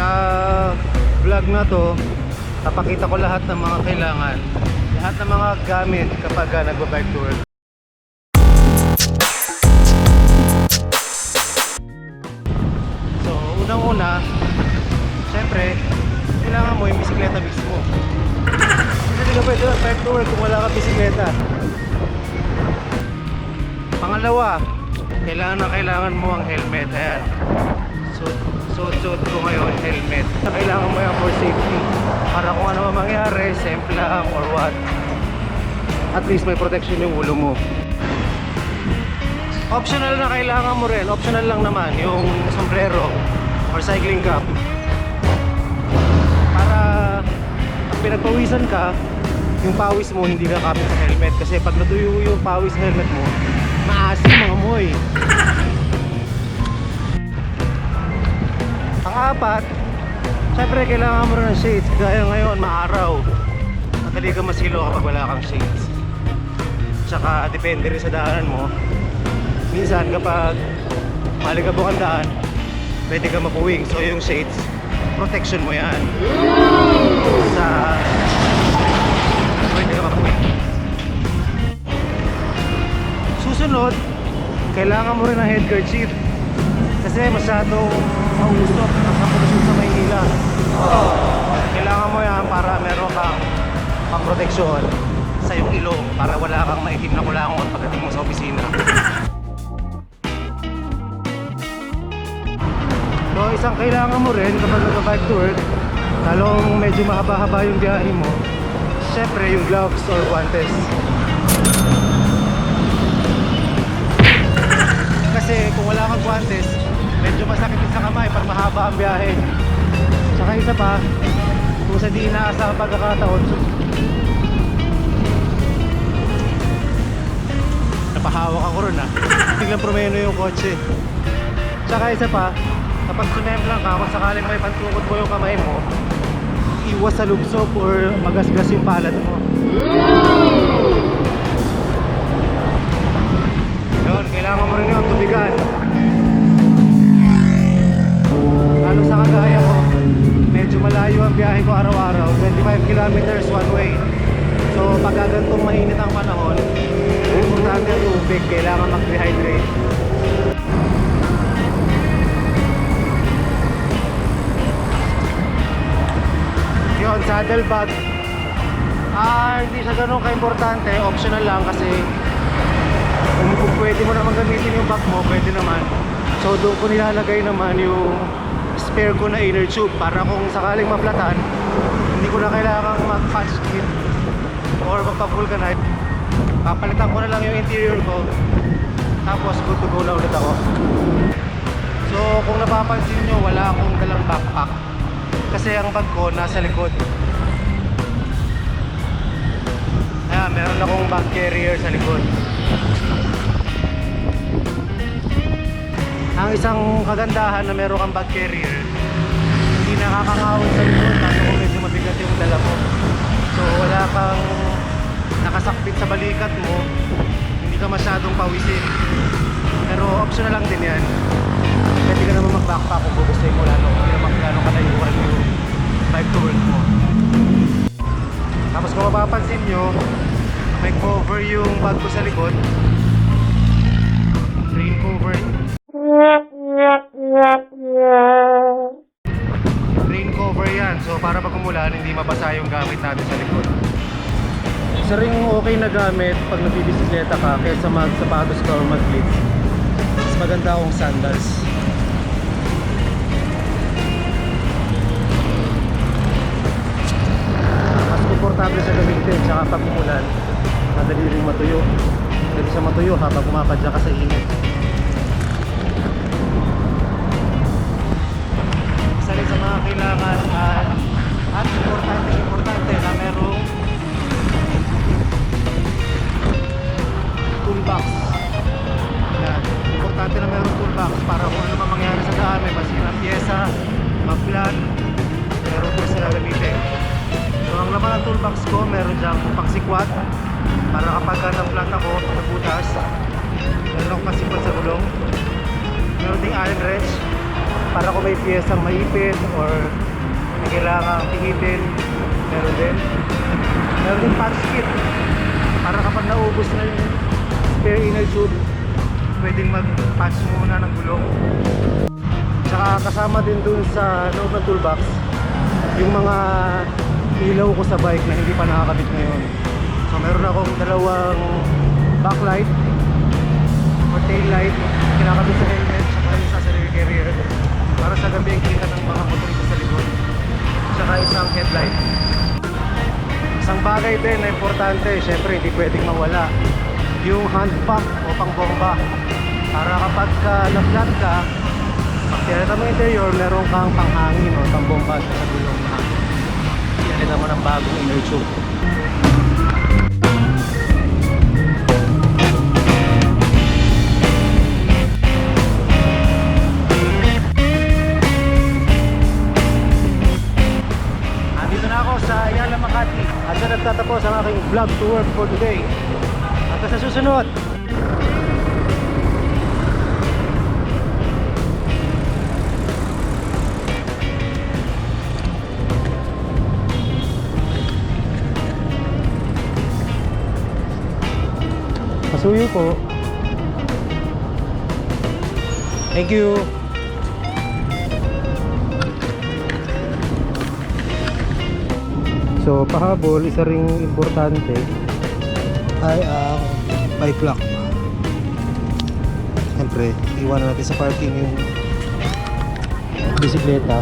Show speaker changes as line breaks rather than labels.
Sa vlog na to, napakita ko lahat ng mga kailangan. Lahat ng mga gamit kapag uh, nagba-bike to work. So, unang-una, syempre, kailangan mo yung bisikleta mismo. Hindi ka pwede mag-bike to work kung wala kang bisikleta. Pangalawa, kailangan na kailangan mo ang helmet. Ayan. Suot, suot, suot ko ngayon, helmet. Kailangan mo yan for safety. Para kung ano man mangyari, sempla or what. At least may protection yung ulo mo. Optional na kailangan mo rin. Optional lang naman yung sombrero or cycling cap. Para pag pinagpawisan ka, yung pawis mo hindi nakapit sa helmet. Kasi pag natuyo yung pawis sa helmet mo, maasim mga amoy. Apat, syempre kailangan mo rin ng shades. Gaya ngayon, maaraw. Madali ka masilo kapag wala kang shades. Tsaka depende rin sa daanan mo. Minsan kapag maligabok ang daan, pwede ka mapuwing. So yung shades, protection mo yan. Sa pwede ka mapuwing. Susunod, kailangan mo rin ng head kerchief. Kasi masyadong mausok ang kapulusyon sa Maynila. Kailangan mo yan para meron kang pang-proteksyon sa iyong ilong para wala kang maitim na kulangot pagdating mo sa opisina. So isang kailangan mo rin kapag nag-bike to work, talong medyo mahaba-haba yung biyahe mo, syempre yung gloves or guantes. Kasi kung wala kang guantes, medyo masakit sa kamay pag mahaba ang biyahe. Tsaka isa pa, kung sa di inaasahang pagkakataon, napahawak ako ron ah. Biglang promeno yung kotse. Tsaka isa pa, kapag sumemplang ka, kung sakaling may pantukod mo yung kamay mo, iwas sa lubsob or magasgas yung palad mo. Pag gantong mainit ang panahon, importante ang tubig, kailangan mag-dehydrate. Yun, saddle bag. Ah, hindi siya ganun ka-importante, optional lang kasi kung, pwede mo naman gamitin yung bag mo, pwede naman. So doon ko nilalagay naman yung spare ko na inner tube para kung sakaling maplatan, hindi ko na kailangang mag-patch kit or magpa-vulcanite. Papalitan ko na lang yung interior ko. Tapos good to go na ulit ako. So kung napapansin nyo, wala akong dalang backpack. Kasi ang bag ko nasa likod. Ayan, meron akong bag carrier sa likod. Ang isang kagandahan na meron kang bag carrier, hindi nakakangawin sa likod lalo kung medyo mabigat yung dala mo. So wala kang nakasakbit sa balikat mo, hindi ka masyadong pawisin. Pero optional lang din yan. Pwede ka naman mag-backpack kung gugustuhin mo lalo. Hindi naman gano'ng kalayuan yung bike to work mo. Tapos kung mapapansin nyo, may cover yung bag ko sa likod. Mabasa yung gamit natin sa likod. Isa rin okay na gamit pag nagbibisikleta ka kaysa magsapatos ka or mag-blitz. Mas maganda akong sandals. Mas komportable sa gamitin tsaka pag umulan, madali rin matuyo. Pwede siya matuyo habang pumapadya ka sa init. Isa rin sa mga kailangan at mag-plan, meron po sila gamitin. So ang laman ng toolbox ko, meron diyang pangsikwat para kapag na-plant ako, nabutas, meron akong pasikwat sa gulong. Meron ding iron wrench para kung may piyesang maipit or may kailangang pihitin, meron din. Meron din patch kit para kapag naubos na yung spare inner tube, pwedeng mag-patch muna ng gulong. Tsaka kasama din dun sa loob ng toolbox, yung mga ilaw ko sa bike na hindi pa nakakabit ngayon. So meron akong dalawang backlight or tail light kinakabit sa helmet tsaka isa sa rear. Carrier para sa gabi ang kita ng mga motorista sa likod. Tsaka isang headlight. Isang bagay din na importante syempre hindi pwedeng mawala. Yung hand pump o pang bomba para kapag ka na-flat ka pag tinata mo interior meron kang panghangin o pang bomba sa gulong na yan naman ang bagong inner tube Makati. At na nagtatapos ang aking vlog tour for today. At sa susunod, Pasuyo po. Thank you. So, pahabol, isa ring importante ay ang bike lock. Siyempre, iwanan natin sa parking yung bisikleta